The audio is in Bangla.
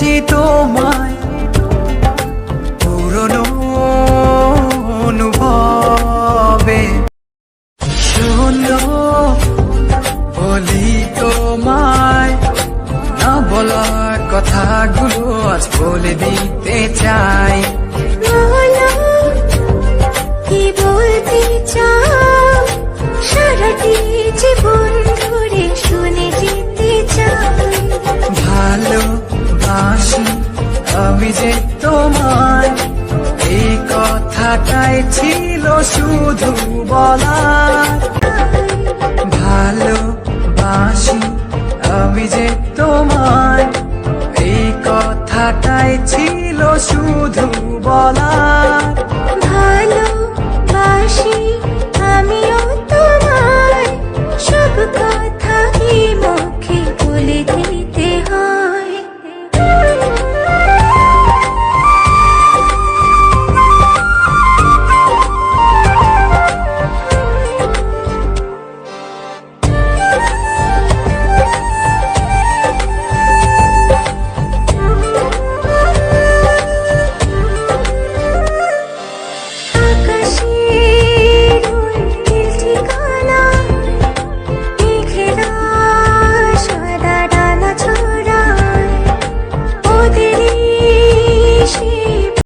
ভালোবাসি তোমায়। পুরনো অনুভবে। শুনো, বলি তোমায়, না বলা কথাগুলো আজ বলে দিতে চাই। কি বলতে চাও? সারাটি জীবন আমি যে তোমার। এই কথাটাই ছিল শুধু বলার। ভালো বাসি আমি যে তোমার। এই কথাটাই ছিল শুধু বলার।